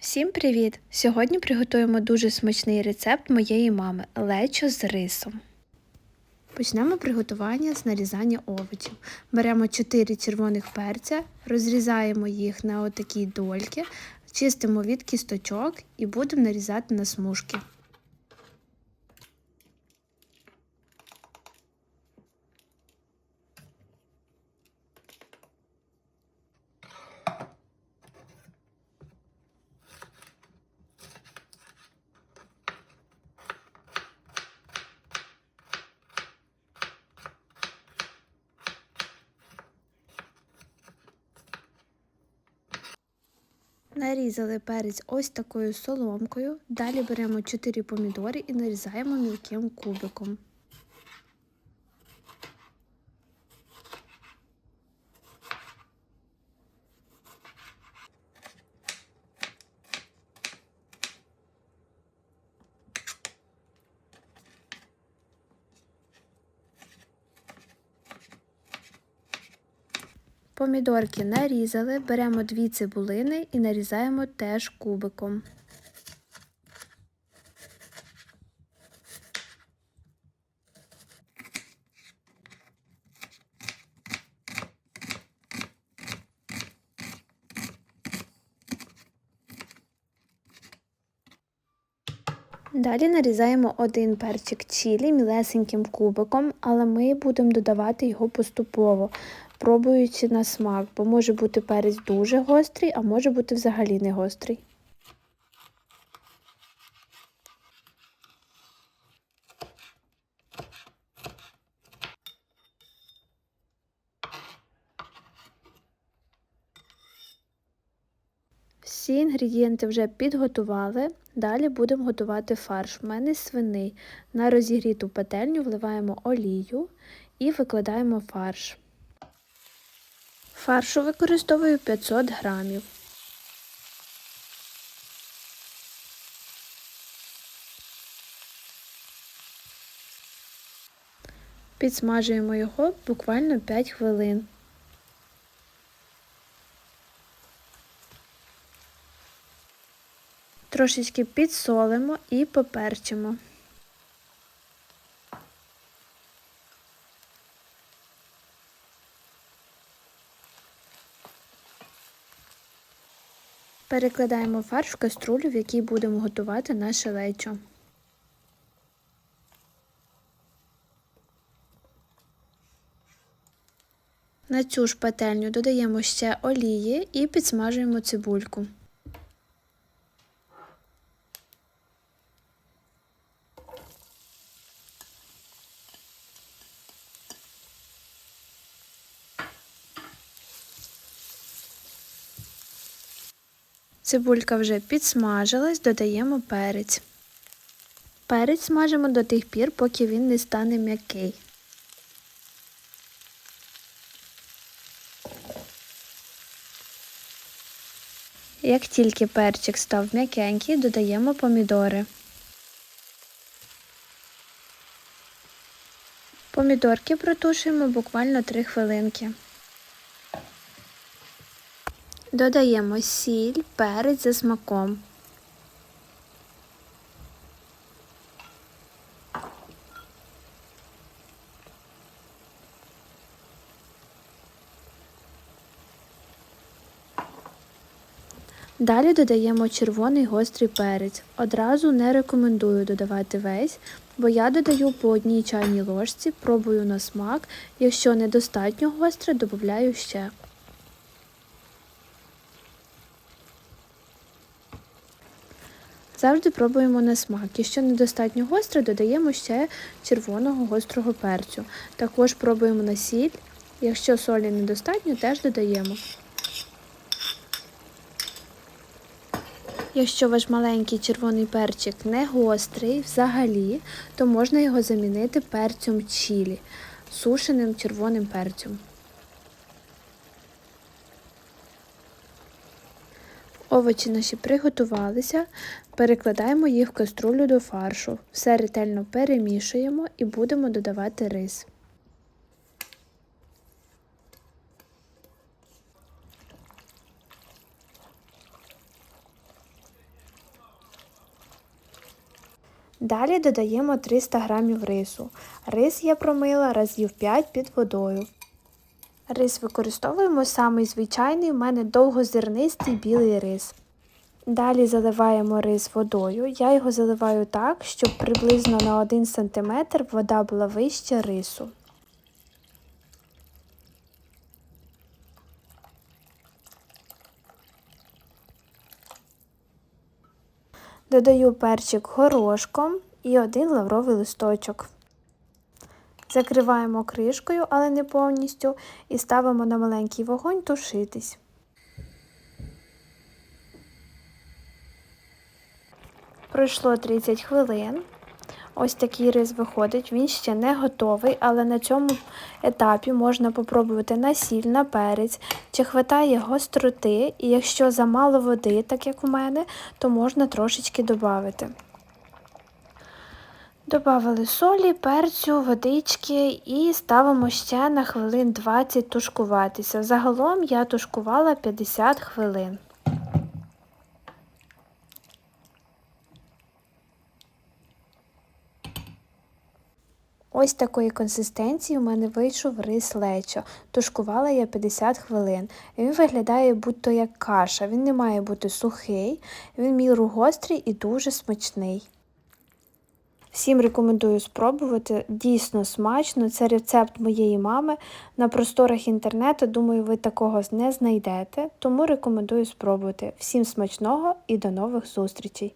Всім привіт! Сьогодні приготуємо дуже смачний рецепт моєї мами лечо з рисом. Почнемо приготування з нарізання овочів. Беремо 4 червоних перця, розрізаємо їх на отакі дольки, чистимо від кісточок і будемо нарізати на смужки. Нарізали перець ось такою соломкою. Далі беремо 4 помідори і нарізаємо мілким кубиком. Помідорки нарізали, беремо дві цибулини і нарізаємо теж кубиком. Далі нарізаємо один перчик чілі мілесеньким кубиком, але ми будемо додавати його поступово, пробуючи на смак, бо може бути перець дуже гострий, а може бути взагалі не гострий. Всі інгредієнти вже підготували. Далі будемо готувати фарш. У мене свиний. На розігріту пательню вливаємо олію і викладаємо фарш. Фаршу використовую 500 грамів. Підсмажуємо його буквально 5 хвилин. Трошечки підсолимо і поперчимо. Перекладаємо фарш в каструлю, в якій будемо готувати наше лечо. На цю ж пательню додаємо ще олії і підсмажуємо цибульку. Цибулька вже підсмажилась, додаємо перець. Перець смажимо до тих пір, поки він не стане м'який. Як тільки перчик став м'якенький, додаємо помідори. Помідорки протушуємо буквально 3 хвилинки. Додаємо сіль, перець за смаком. Далі додаємо червоний гострий перець. Одразу не рекомендую додавати весь, бо я додаю по одній чайній ложці, пробую на смак. Якщо недостатньо гостре, додаю ще. Завжди пробуємо на смак. Якщо недостатньо гостре, додаємо ще червоного гострого перцю. Також пробуємо на сіль. Якщо солі недостатньо, теж додаємо. Якщо ваш маленький червоний перчик не гострий взагалі, то можна його замінити перцем чілі, сушеним червоним перцем. Овочі наші приготувалися, перекладаємо їх в каструлю до фаршу. Все ретельно перемішуємо і будемо додавати рис. Далі додаємо 300 г рису. Рис я промила разів 5 під водою. Рис використовуємо самий звичайний, у мене довгозернистий білий рис. Далі заливаємо рис водою. Я його заливаю так, щоб приблизно на 1 см вода була вище рису. Додаю перчик горошком і один лавровий листочок. Закриваємо кришкою, але не повністю, і ставимо на маленький вогонь тушитись. Пройшло 30 хвилин. Ось такий рис виходить. Він ще не готовий, але на цьому етапі можна попробувати на сіль, на перець, чи хватає гостроти, і якщо замало води, так як у мене, то можна трошечки додати. Добавили солі, перцю, водички і ставимо ще на хвилин 20 тушкуватися. Загалом я тушкувала 50 хвилин. Ось такої консистенції у мене вийшов рис лечо. Тушкувала я 50 хвилин. Він виглядає будь-то як каша. Він не має бути сухий, він міру гострий і дуже смачний. Всім рекомендую спробувати, дійсно смачно. Це рецепт моєї мами. На просторах інтернету, думаю, ви такого не знайдете, тому рекомендую спробувати. Всім смачного і до нових зустрічей!